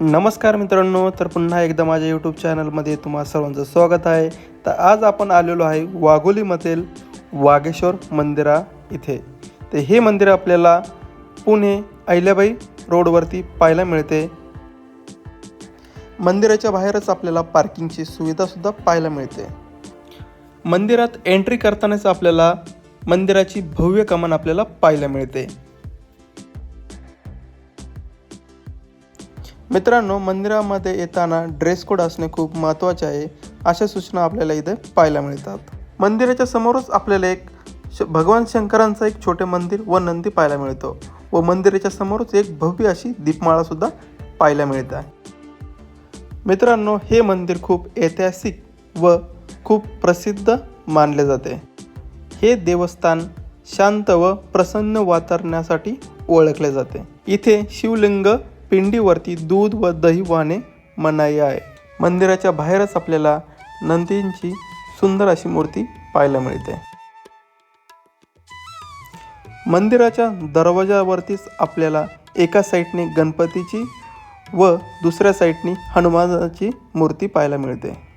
नमस्कार मित्रांनो तर पुन्हा एकदा माझ्या यूट्यूब चॅनलमध्ये तुम्हा सर्वांचं स्वागत आहे. तर आज आपण आलेलो आहे वाघोलीमधील वाघेश्वर मंदिरा इथे. तर हे मंदिर आपल्याला पुणे अहिल्याबाई रोडवरती पाहायला मिळते. मंदिराच्या बाहेरच आपल्याला पार्किंगची सुविधासुद्धा पाहायला मिळते. मंदिरात एंट्री करतानाच आपल्याला मंदिराची भव्य कमान आपल्याला पाहायला मिळते. मित्रांनो मंदिरामध्ये येताना ड्रेस कोड असणे खूप महत्त्वाचे आहे अशा सूचना आपल्याला इथे पाहायला मिळतात. मंदिराच्या समोरच आपल्याला एक श भगवान शंकरांचं एक छोटे मंदिर व नंदी पाहायला मिळतो व मंदिराच्या समोरच एक भव्य अशी दीपमाळासुद्धा पाहायला मिळत आहे. मित्रांनो हे मंदिर खूप ऐतिहासिक व खूप प्रसिद्ध मानले जाते. हे देवस्थान शांत व प्रसन्न वातावरणासाठी ओळखले जाते. इथे शिवलिंग पिंडीवरती दूध व दही वाहणे मनाई आहे. मंदिराच्या बाहेरच आपल्याला नंदींची सुंदर अशी मूर्ती पाहायला मिळते. मंदिराच्या दरवाजावरतीच आपल्याला एका साईडने गणपतीची व दुसऱ्या साईडने हनुमानाची मूर्ती पाहायला मिळते.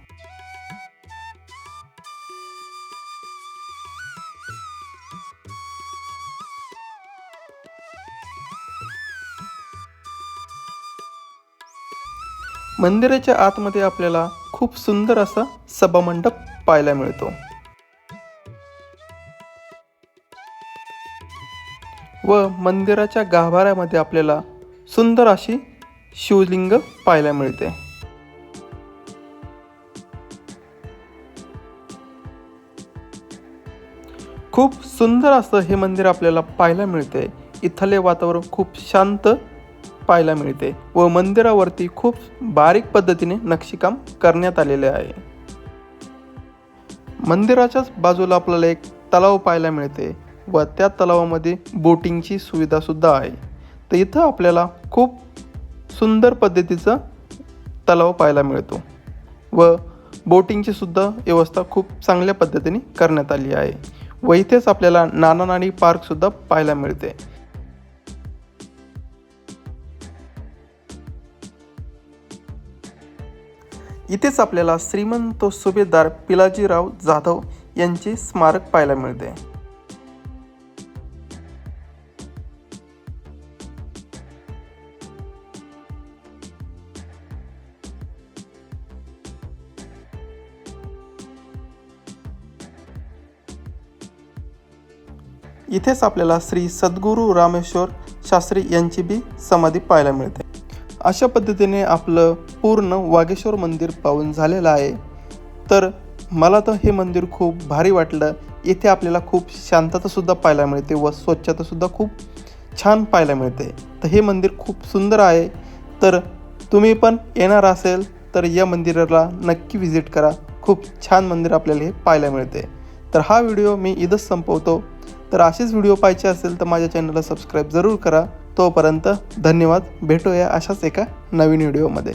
मंदिराच्या आतमध्ये आपल्याला खूप सुंदर असा सभामंडप पाहायला मिळतो. व मंदिराच्या गाभाऱ्यामध्ये आपल्याला सुंदर अशी शिवलिंग पाहायला मिळते. खूप सुंदर असं हे मंदिर आपल्याला पाहायला मिळते. इथले वातावरण खूप शांत पाहायला मिळते व मंदिरावरती खूप बारीक पद्धतीने नक्षीकाम करण्यात आलेले आहे. मंदिराच्याच बाजूला आपल्याला एक तलाव पाहायला मिळते व त्या तलावामध्ये बोटिंगची सुविधासुद्धा आहे. तर इथं आपल्याला खूप सुंदर पद्धतीचा तलाव पाहायला मिळतो व बोटिंगची सुद्धा व्यवस्था खूप चांगल्या पद्धतीने करण्यात आली आहे व इथेच आपल्याला नाना नानी पार्कसुद्धा पाहायला मिळते. इथेच आपल्याला श्रीमंत सुभेदार पिलाजीराव जाधव यांचे स्मारक पाहायला मिळते. इथेच आपल्याला श्री सद्गुरू रामेश्वर शास्त्री यांची बी समाधी पाहायला मिळते. अशा पद्धतीने आपलं पूर्ण वागेश्वर मंदिर पाहून झालेलं आहे. तर मला तर हे मंदिर खूप भारी वाटलं. इथे आपल्याला खूप शांततासुद्धा पाहायला मिळते व स्वच्छतासुद्धा खूप छान पाहायला मिळते. तर हे मंदिर खूप सुंदर आहे. तर तुम्ही पण येणार असेल तर या मंदिराला नक्की व्हिजिट करा. खूप छान मंदिर आपल्याला हे पाहायला मिळते. तर हा व्हिडिओ मी इथंच संपवतो. तर असेच व्हिडिओ पाहायचे असेल तर माझ्या चॅनलला सबस्क्राईब जरूर करा. तोपर्यंत धन्यवाद. भेटूया अशाच एका नवीन व्हिडिओमध्ये.